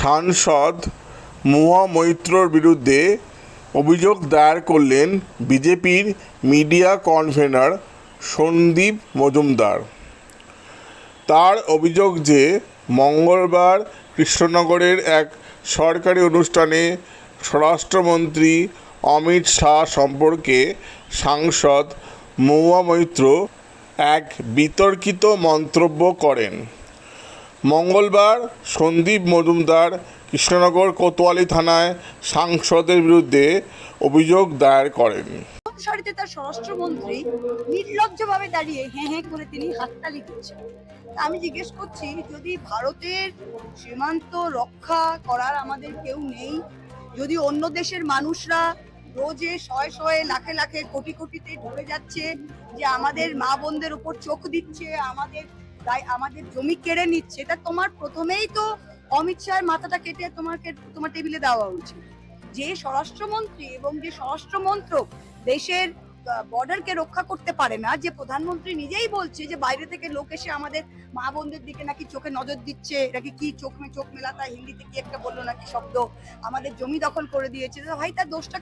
সাংসদ মহুয়া মৈত্রর বিরুদ্ধে অভিযোগ দায়ের করলেন বিজেপির মিডিয়া কনভেনার সন্দীপ মজুমদার। তার অভিযোগ যে মঙ্গলবার কৃষ্ণনগরের এক সরকারি অনুষ্ঠানে স্বরাষ্ট্রমন্ত্রী অমিত শাহ সম্পর্কে সাংসদ মহুয়া মৈত্র এক বিতর্কিত মন্তব্য করেন। মঙ্গলবার সন্দীপ মজুমদার কৃষ্ণনগর কোতোয়ালি থানায় সাংসদের বিরুদ্ধে অভিযোগ দায়ের করেন। সারিতে তার স্বরাষ্ট্রমন্ত্রী নির্লজ্জভাবে দাঁড়িয়ে হ্যাঁ হ্যাঁ করে তিনি হাততালি দিচ্ছেন আমি জিজ্ঞেস করছি, যদি ভারতের সীমান্ত রক্ষা করার আমাদের কেউ নেই, যদি অন্য দেশের মানুষরা রোজে শয়ে শয়ে লাখে লাখে কোটি কোটিতে ঢুকে যাচ্ছে, যে আমাদের মা বোনদের উপর চোখ দিচ্ছে, আমাদের তাই আমাদের জমি কেড়ে নিচ্ছে তা তোমার প্রথমেই তো অমিত শাহের মাথাটা কেটে তোমাকে, তোমার টেবিলে দেওয়া উচিত যে স্বরাষ্ট্রমন্ত্রী এবং যে স্বরাষ্ট্রমন্ত্রক দেশের বর্ডারকে রক্ষা করতে পারে না, যে প্রধানমন্ত্রী নিজেই বলছে যে বাইরে থেকে লোক এসে আমাদের মা বোনদের দিকে নাকি চোখে নজর দিচ্ছে নাকি কি চোখ চোখ মেলাতা, হিন্দিতে কি একটা বলল নাকি শব্দ, আমাদের জমি দখল করে দিয়েছে, তো ভাই তার দোষটা?